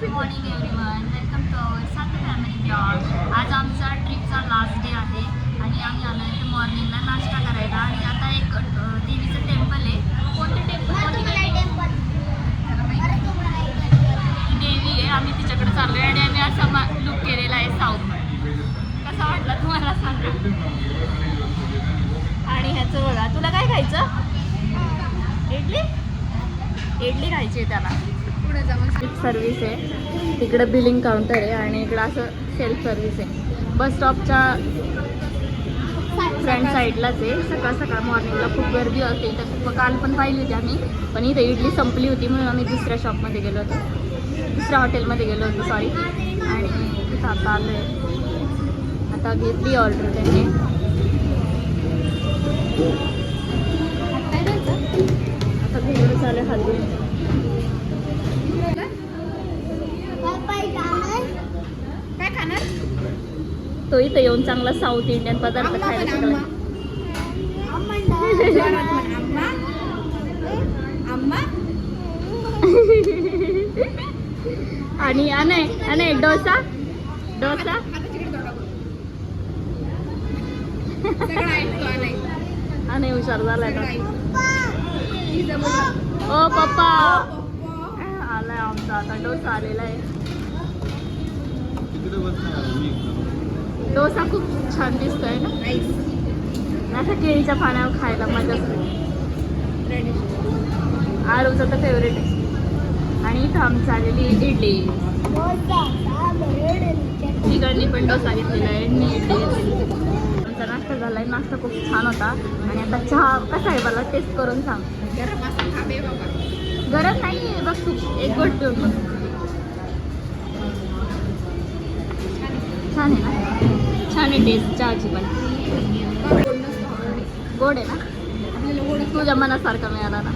Good morning everyone welcome to our सात family blog आज आमचा ट्रिपचा लास्ट डे आहे आणि आम्ही आलो इथे मॉर्निंगला नाश्ता करायला. आणि आता एक देवीचं टेम्पल आहे. कोणतं टेम्पल देवी आहे. आम्ही तिच्याकडे चाललोय आणि आम्ही असा लुक केलेला आहे साऊथ कसा वाटला तुम्हाला सांगा? आणि ह्याचं बघा. तुला काय खायचं? इडली? इडली खायची आहे त्याला. सर्व्हिस आहे. तिकडं बिलिंग काउंटर आहे आणि इकडं असं सेल्फ सर्व्हिस आहे. बस स्टॉपच्या फ्रंट साईडलाच आहे. सकाळ सकाळ मॉर्निंगला खूप गर्दी असते इथं काल पण पाहिली होती आम्ही. पण इथं इडली संपली होती म्हणून आम्ही दुसऱ्या शॉपमध्ये गेलो होतो. दुसऱ्या हॉटेलमध्ये गेलो होतो सॉरी आणि इथं आता आलो आहे आता घेतली ऑर्डर त्यांनी. आता घेऊन चालेल हल्ली खाणार? तो इथं येऊन चांगला साऊथ इंडियन पदार्थ खायला आंबा. आणि अनय अनय डोसा? डोसा? अनय हुशार झालाय. ओ पप्पा. आलाय आमचा आता डोसा आलेला आहे. डोसा खूप छान दिसतोय ना? केळीच्या पाण्यावर खायला मजा. आळूचं तर फेवरेट आहे. आणि इथं आमची आलेली इडली. तिकडनी पण डोसा घेतलेला आहे आणि इडली घेतलेली आमचा नाश्ता झालाय नाश्ता खूप छान होता. आणि आता चहा कसा आहे मला टेस्ट करून सांग. गरम नाही आहे बघ. तू. एक गोट पिऊन बघ छान आहे टेस्ट चहाची पण बघ, गोड आहे ना. तुझ्या मनासारखा मिळाला ना.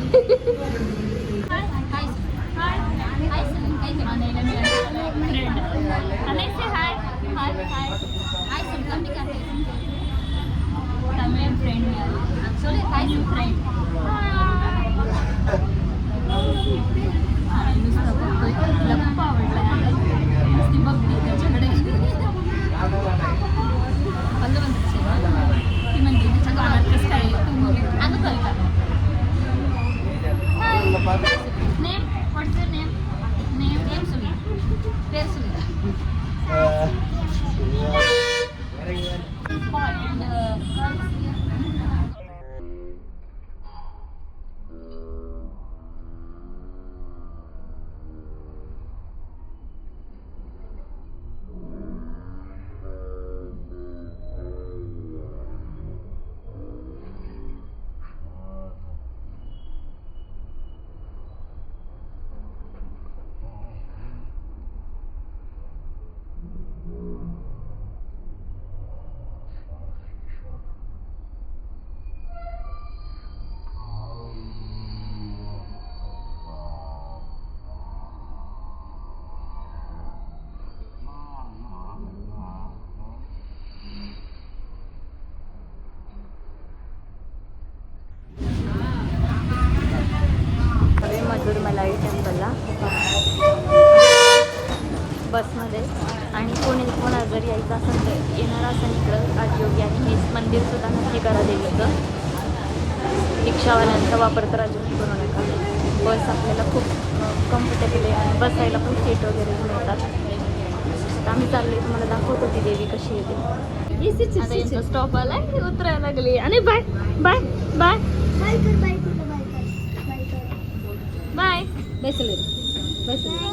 फ्रेंड ॲक्च्युली हाय फ्रेंड आणि नुसतं बघतोय Uh, सुद्धा नक्की करा दिलं होतं रिक्षावाल्यांचा वापर तर अजिबात करू नका. बस आपल्याला खूप कम्फर्टेबल आहे. आणि बसायला पण सीट वगैरे मिळतात. तर आम्ही चाललोय तुम्हाला दाखवतो ती देवी कशी येते स्टॉप आलाय उतरायला लागली. आणि बाय बाय बाय बाय बैसले. बैसले.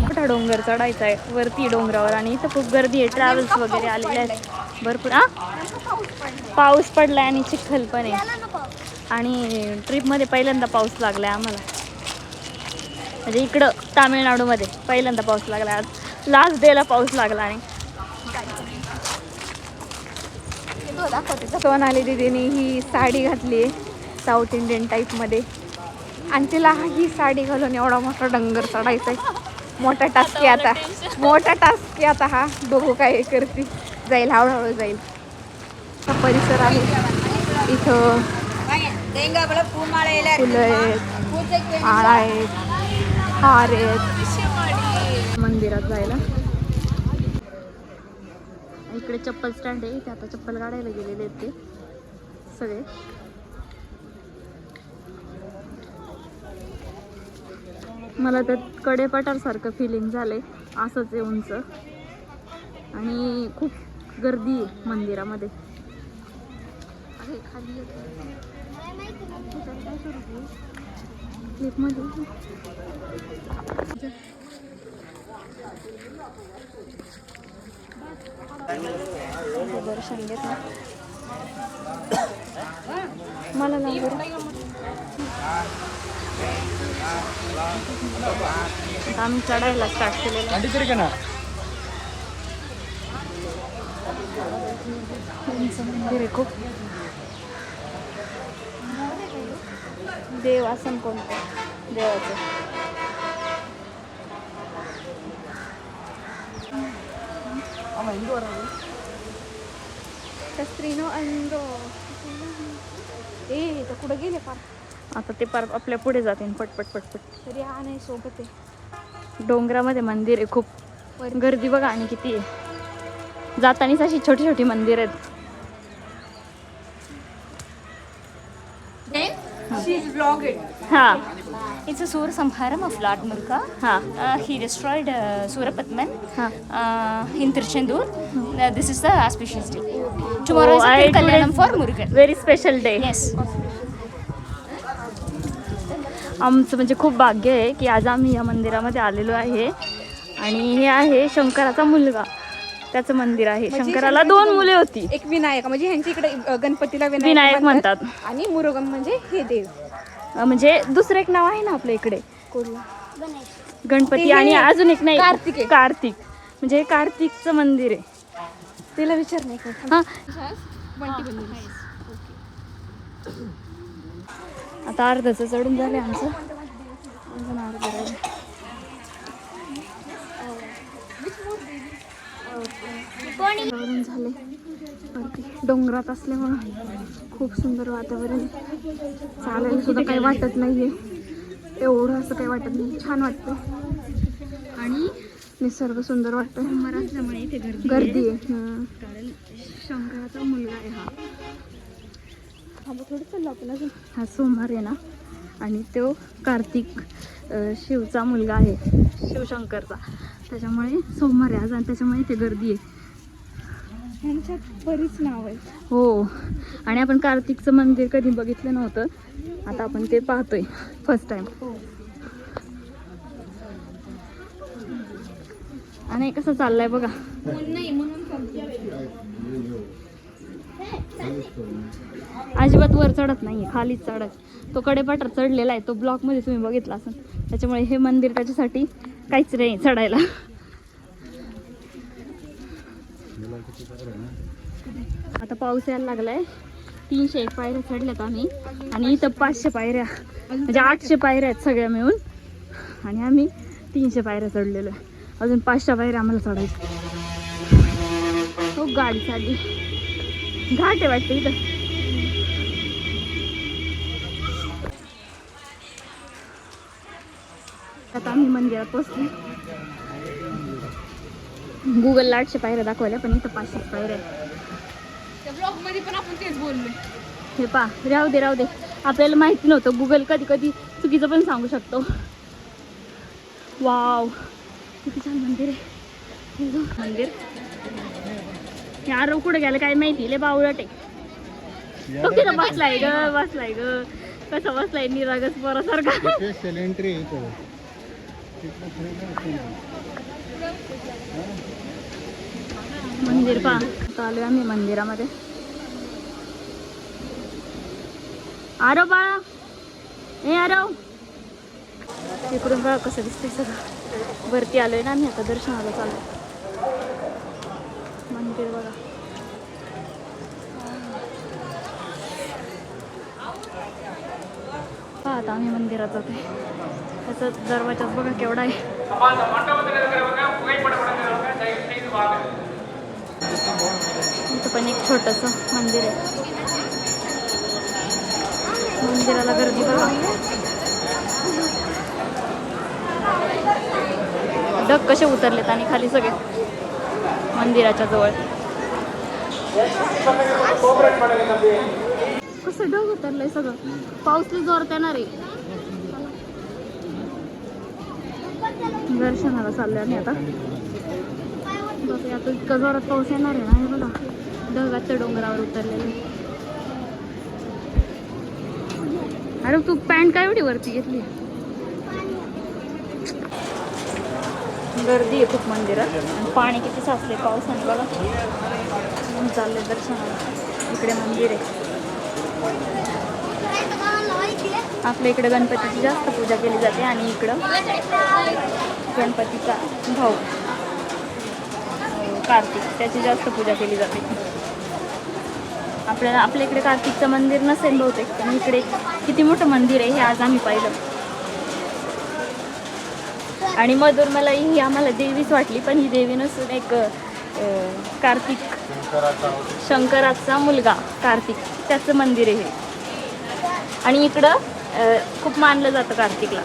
मोठा डोंगर चढायचा आहे. वरती डोंगरावर आणि इथं खूप गर्दी आहे. ट्रॅव्हल्स वगैरे आलेले आहेत. भरपूर हा पाऊस पडलाय आणि चिखल पण आहे. आणि ट्रिपमध्ये पहिल्यांदा पाऊस लागला आहे आम्हाला. म्हणजे इकडं तामिळनाडूमध्ये पहिल्यांदा पाऊस लागला आज लास्ट डेला पाऊस लागला आणि. सोनाली दीदीने ही साडी घातली आहे. साऊथ इंडियन टाईपमध्ये आणि तिला ही साडी घालून एवढा मोठा डंगर चढायचा आहे मोठा टास्क आता मोठा टास्क आहे आता हा. बघू काय करते. जाईल हळूहळू जाईल. हा परिसर आहे. इथं फुलं आहेत आळा आहेत हार आहेत. मंदिरात जायला. इकडे चप्पल स्टँड आहे. इथे आता चप्पल काढायला गेलेले आहेत ते. सगळे. मला तर कडेपटारसारखं फिलिंग झालंय. असंच आहे उंच. आणि खूप गर्दी आहे मंदिरामध्ये. अरे खाली क्लिपमध्ये दर्शन घेतलं मला नाही आम्ही चढायला स्टार्ट केलेलं आहे. उंच मंदिर आहे खूप देव असं कोणतं देवाचं शस्त्रीनो अंदो ए तर कुठं गेले फार आता ते परत आपल्या पुढे जाते पटपट पटपट तरी हा नाही सोपत आहे. डोंगरामध्ये मंदिर आहे खूप. गर्दी बघा आणि किती आहे. जातानीच अशी छोटी छोटी मंदिर आहेत. इट्स अ सूर संहारम ऑफ लाट मुर्का ही. डिस्ट्रॉइड सूर Padman in this is a Kalyanam very special day yes आमचं म्हणजे खूप भाग्य आहे की आज आम्ही या मंदिरामध्ये आलेलो आहे. आणि हे आहे शंकराचा मुलगा. त्याचं मंदिर आहे. म्हणजे शंकराला दोन मुले होती. एक विनायक म्हणजे ह्यांच्या इकडे गणपतीला विनायक म्हणतात. आणि मुरुगन म्हणजे हे देव. म्हणजे दुसरं एक नाव आहे ना आपल्या इकडे. गणपती आणि अजून एक नाही. कार्तिक. कार्तिक. म्हणजे हे कार्तिकचं मंदिर आहे. तिला विचार नाही का हा. आता अर्धच चढून झाले आमचं. अजून अर्ध. चढून झाले वरती डोंगरात असल्यामुळं खूप सुंदर वातावरण. चालायला सुद्धा काही वाटत नाहीये. एवढं असं काही वाटत नाही. छान वाटतं आणि निसर्ग सुंदर वाटतं गर्दी आहे. हं. शंकराचा मुलगा आहे हा. हा थोडं चाललं आपण अजून. हा सोमवार आहे ना आणि तो कार्तिक शिवचा मुलगा आहे शिवशंकरचा. त्याच्यामुळे सोमवार आहे आज आणि त्याच्यामुळे इथे गर्दी आहे. ह्यांच्यात बरीच नाव आहेत. हो आणि आपण कार्तिकचं मंदिर कधी बघितलं नव्हतं. आता आपण ते पाहतोय फर्स्ट टाइम आणि कसं चाललंय बघा. अजिबात वर चढत नाहीये खालीच चढत. तो कडेपाटर चढलेला आहे तो ब्लॉकमध्ये तुम्ही बघितला असेल. त्याच्यामुळे हे मंदिर त्याच्यासाठी काहीच नाही चढायला. आता पाऊस यायला लागलाय. तीनशे एक पायऱ्या चढल्यात आम्ही. आणि इथं पाचशे पायऱ्या म्हणजे आठशे पायऱ्या आहेत सगळ्या मिळून. आणि आम्ही तीनशे पायऱ्या चढलेलो आहे. अजून पाचशे पायऱ्या आम्हाला चढायच्या हो गाडी चालली. घाट आहे वाटतं इथं. आता आम्ही मंदिरात पोचलो गुगलला आठशे पायऱ्या दाखवल्या पण इथं पाचशे पायऱ्या पण आपण तेच हे पा राहू दे राहू दे. आपल्याला माहिती नव्हतं गुगल कधी कधी चुकीचं पण सांगू शकतो. वाव किती छान मंदिर आहे. मंदिर. हे आरव कुठं गेलं काय माहिती? लय बावळट आहे. बसलाय ग बसलाय ग. कसा बसलाय? निरागस पोरासारखा. स्पेशल एंट्री इथं. मंदिर पा आलोय आम्ही मंदिरामध्ये. आरव बाळा. ए आरव. इकडून बघा कसं दिसतंय सगळं. वरती आलोय ना आम्ही आता दर्शनाला चालू मंदिर बघा. हा आता आम्ही मंदिरात जातोय. त्याचा दरवाजाच बघा केवढा आहे. इथं पण एक छोटंसं मंदिर आहे. मंदिराला गर्दी बघा. डग कसे उतरलेत आणि खाली सगळे. मंदिराच्या जवळ. कसं ढग उतरलंय सगळं. पाऊस लई जोरात येणार आहे. दर्शनाला चाललोय आम्ही आता. बापरे, आता इतका जोरात पाऊस येणार आहे ना हे बघा. ढगाच्या डोंगरावर उतरलेले अरे तू पॅन्ट काय एवढी वरती घेतली? गर्दी आहे खूप मंदिरात. आणि पाणी किती साचले पावसाने बघा. म्हणून चालले दर्शनाला. इकडे मंदिर आहे. आपल्या इकडे गणपतीची जास्त पूजा केली जाते आणि इकडं गणपतीचा भाऊ कार्तिक त्याची जास्त पूजा केली जाते. आपल्याला आपल्या इकडे कार्तिकचं मंदिर नसेल बहुतेक पण इकडे किती मोठं मंदिर आहे हे आज आम्ही पाहिलं. आणि मधून मला ही आम्हाला देवीच वाटली पण ही देवी नसून एक कार्तिक शंकराचा मुलगा कार्तिक. त्याचं मंदिर आहे हे. आणि इकडं खूप मानलं जातं कार्तिकला.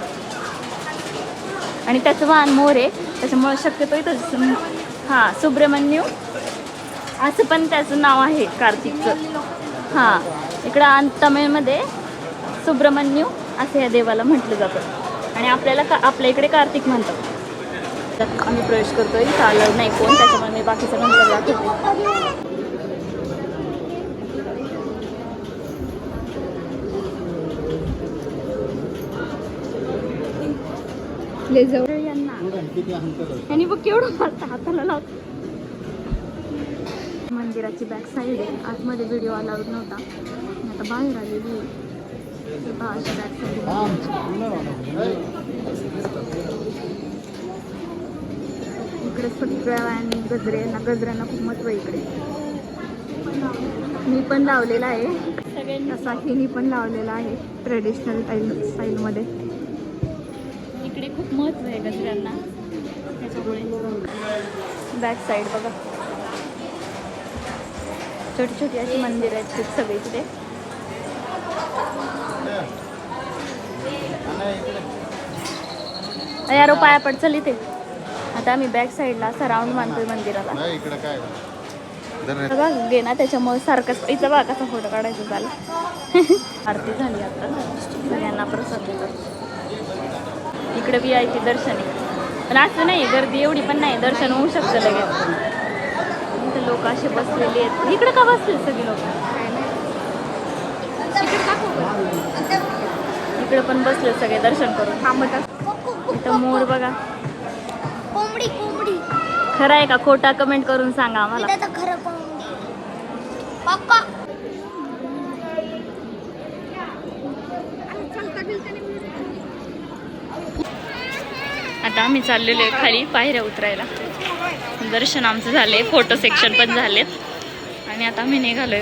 आणि त्याचं वाहन मोर आहे त्याच्यामुळं शक्यतो इथं सु- हां सुब्रमण्यू असं पण त्याचं नाव आहे कार्तिकचं. हां इकडं तमिळमध्ये सुब्रमण्यू असं या देवाला म्हटलं जातं. आणि आपल्याला का आपल्या इकडे कार्तिक म्हणतात. त्यात आम्ही प्रवेश करतोय आलं नाही कोण त्याच्यामुळे मी बाकीचं नंतर दाखवते यांना. बघ केवढं मारतं हाताला लावत मंदिराची बॅक साईड आहे. आतमध्ये व्हिडिओ अलाउड नव्हता. मी आता बाहेर आलेली आहे पहा अशी बॅक साईड इकडे सगळ्या आणि गजरे ना गजऱ्यांना खूप महत्त्व आहे इकडे. मी पण लावलेला आहे. तसा हिनी पण लावलेला आहे ट्रेडिशनल स्टाईल स्टाईलमध्ये इकडे खूप महत्त्व आहे गजऱ्यांना. त्याच्यामुळे. बॅक साईड बघा. छोटी छोटी अशी मंदिर आहेत सगळे इकडे यारो पाया पड चल इथे. आता आम्ही बॅक साईडला असा राऊंड मानतोय मंदिराला. नाही इकडे काय? बघा गे ना त्याच्यामुळे सारखंच इथं बघा कसा फोटो काढायचा झाला आरती झाली आता. सगळ्यांना प्रसाद देतात इकडे व्ही आय पी दर्शन. आहे पण असं नाही गर्दी एवढी पण नाही दर्शन होऊ शकतं लगेच. इथे लोक असे बसलेले आहेत. इकडे का बसले सगळे लोक? इकडे पण बसले सगळे दर्शन करून. थांबत असतो इथं मोर बघा. कोंबडी कोंबडी. खरं आहे का? खोटा कमेंट करून सांगा आम्हाला. इथं तर खरं कोंबडी. पप्पा आता आम्ही चाललेलो आहे खाली पायऱ्या उतरायला. दर्शन आमचं झालंय फोटो सेक्शन पण झालेत. आणि आता आम्ही निघालोय.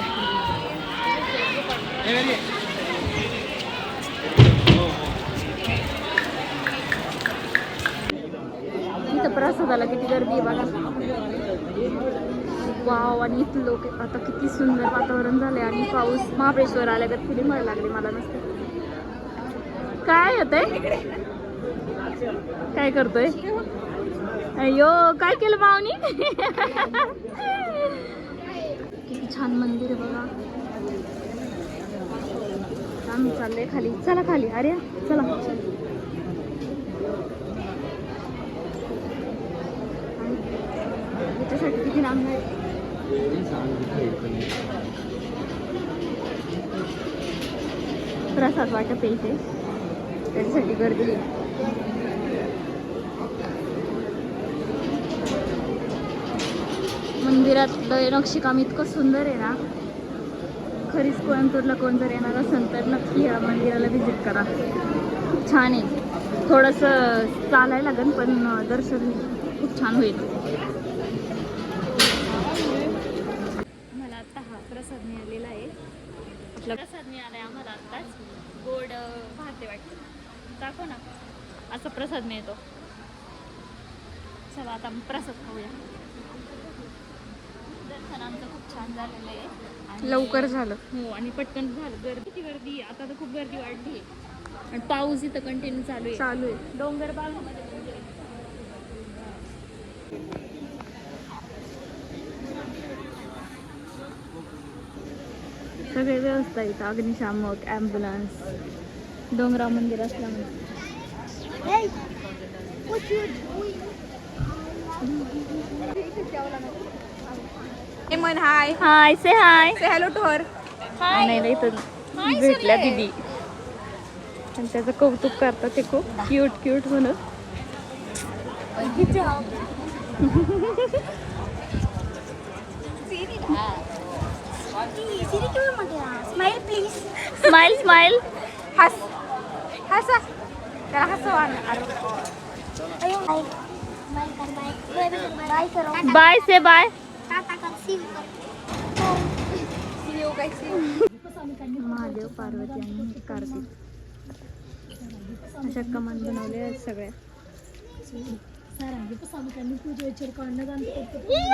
प्रसादाला किती गर्दी आहे बघा. वाव आणि इथं लोक आता किती सुंदर वातावरण झालंय आणि पाऊस महाबळेश्वर आल्या तर फिलिंग व्हायला लागली मला नसते. काय होतंय काय करतोय? अयो काय केलं मावनी? किती छान मंदिर आहे बघा. आम्ही चाललोय खाली. चला खाली. अरे चला. त्याच्यासाठी किती लांब आहे प्रसाद वाटप आहे इथे. त्याच्यासाठी गर्दी आहे. मंदिरातलं नक्षीकाम इतकं सुंदर आहे ना. खरीच कोयंबतूरला कोण जर येणार असेल तर नक्की या मंदिराला व्हिजिट करा. खूप छान आहे. थोडंसं चालायला लागेल पण दर्शन खूप छान होईल मला आता हा प्रसाद मिळालेला आहे आपला प्रसाद मिळाला आहे आम्हाला आत्ताच गोड भाते वाटतं दाखव ना. असा प्रसाद मिळतो. चला आता प्रसाद खाऊया. दर्शन आमचं खूप छान झालेलं आहे. लवकर झालं. हो आणि पटकन झालं. गर्दीची गर्दी? आता तर खूप गर्दी वाढली आणि पाऊस इथं कंटिन्यू चालू आहे. चालू आहे. डोंगर भागामध्ये सगळे व्यवस्था इथं अग्निशामक ॲम्ब्युलन्स डोंगराव मंदिर असल्यामुळे. मन हाय हाय से हाय से हॅलो टू हर नाही नाही इथं भेटल्या दिदी. आणि त्याचं कौतुक करतात ते खूप क्यूट क्यूट म्हणून. स्माइल प्लीज स्माइल स्माइल हस हसा त्याला हसवा बाय बाय कर बाय बाय करो बाय से बाय महादेव पार्वती आणि कार्तिक अशा कमान बनवल्या आहेत सगळ्या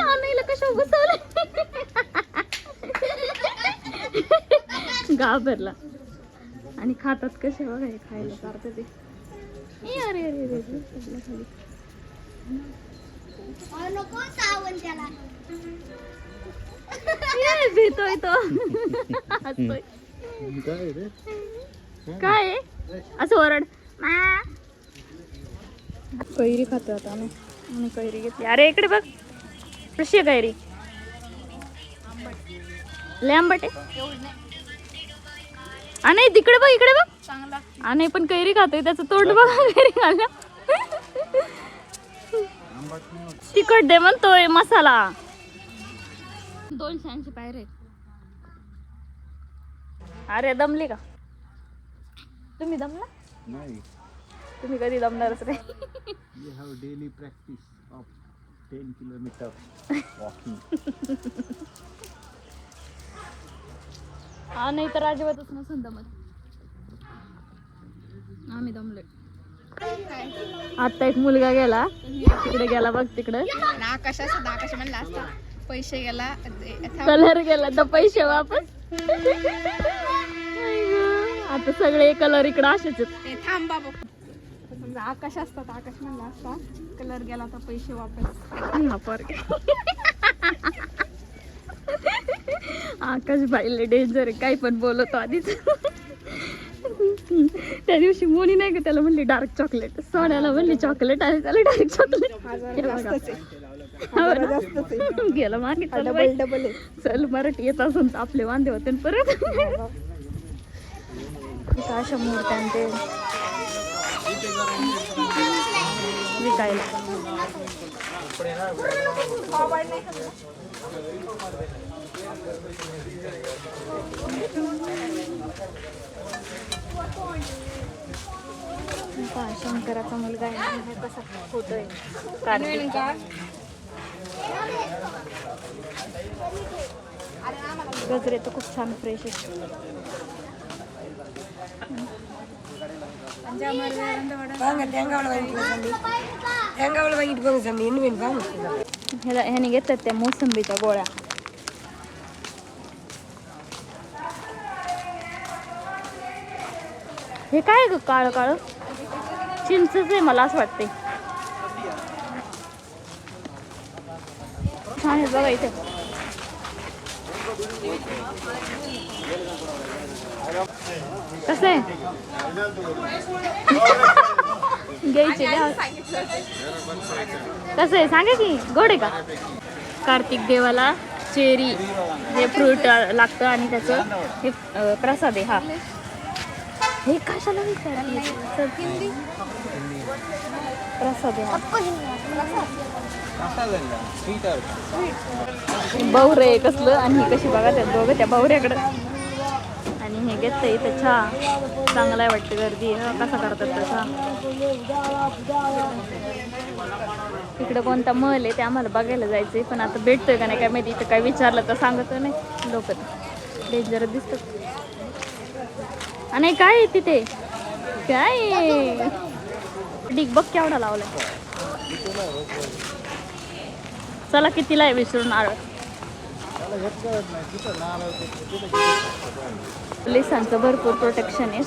आणायला कशा बसवलं घाबरला. आणि खातात कसे बघा हे खायला सारखं ते. अरे अरे अरे खाली. नको सावन त्याला. ये, भीतोय तो. काय रे? काय आहे? असं ओरड. मा. कैरी खातो आता आम्ही. आम्ही कैरी घेतली. अरे इकडे बघ. कशी आहे कैरी? लय आंबट आहे. आ, नाही तिकडे बघ इकडे बघ. चांगला आ, नाही पण कैरी खातोय त्याचं तोंड बघ कैरी खाल्लं. तिखट दे म्हणतोय मसाला. दोनशे ऐंशी पायरे अरे दमली का? तुम्ही दमला? नाही. तुम्ही कधी दमणारच रे you have daily practice of ten kilometre walking हा नाही तर अजिबातच नसून दमत. आम्ही दमलोय. आता एक मुलगा गेला. तिकडे गेला बघ तिकडे. ना आकाश असं आकाश म्हणला असता पैसे गेला. कलर गेला तर पैसे वापस. आता सगळे कलर इकडे असेच थांब बाबा. समजा आकाश असतात आकाश म्हणला असता कलर गेला तर पैसे वापस. आकाश बाईले डेंजर आहे. काही पण बोलतो आधीच. त्या दिवशी मोनी नाही का त्याला म्हणली डार्क चॉकलेट सोन्याला म्हणली चॉकलेट आणि त्याला डार्क चॉकलेट गेला मागे चल चल मराठी येत असून तर आपले वांदे होते न परत. अशा मूर्त्या ते विकायला शंकराचा मुलगा आहे. कसा होतोय? गजरे तर खूप छान फ्रेश आहे ह्याला ह्याने घेतात त्या मोसंबीच्या गोळ्या. हे काय ग काळ काळ? चिंचच आहे मला असं वाटते छान आहे बघा इथे. कसं आहे? घ्यायचे द्या. कसं आहे? सांगा की गोड आहे का? कार्तिक देवाला चेरी हे फ्रूट लागतं आणि त्याचं हे प्रसाद आहे हा. हे कशाला विचार प्रसाद आहे हा बौर कसलं आणि ही कशी बघा त्या दोघं त्या बौऱ्याकडं आणि हे घेतलं इथं चहा. चांगला आहे वाटतं गर्दी. कसा करतात तसा. इकडं कोणता महल आहे ते आम्हाला बघायला जायचंय पण आता भेटतोय का नाही काय माहिती. इथं काय विचारलं तर सांगत नाही. लोक. डेंजर दिसतात. आणि काय तिथे? काय? डिग बघ केवढा लावलाय. चला कितीला आहे विसरून नारळ पोलिसांचं भरपूर प्रोटेक्शन आहे.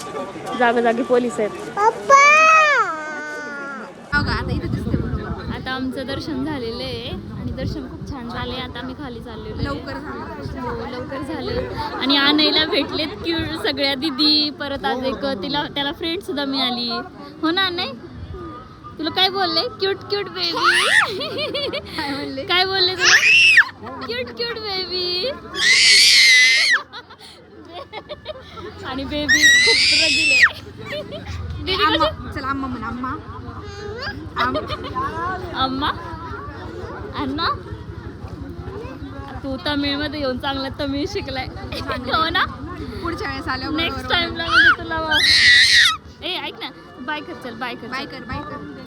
जागोजागी पोलीस आहेत. आता आमचं दर्शन झालेलं आहे. आणि दर्शन खूप छान झाले आता आम्ही खाली चाललेलो आहे. लवकर झालं हो लवकर झाले आणि आणायला भेटलेत क्यूट सगळ्या दिदी परत आज एक तिला त्याला फ्रेंड सुद्धा मिळाली. हो ना नाही तुला काय बोलले? क्यूट क्यूट बेबी काय बोलले? तुला? क्यूट क्यूट बेबी आणि बेबी खूप चला आम्हा म्हण आम्हा अम्मा? अण्णा? तू तमिळमध्ये येऊन चांगला तमिळ शिकलाय. हो ना? पुढच्या वेळेस आल्यावर नेक्स्ट टाइमला म्हणजे तुला ए ऐक ना. बाय कर चल बाय कर बाय कर बाय कर.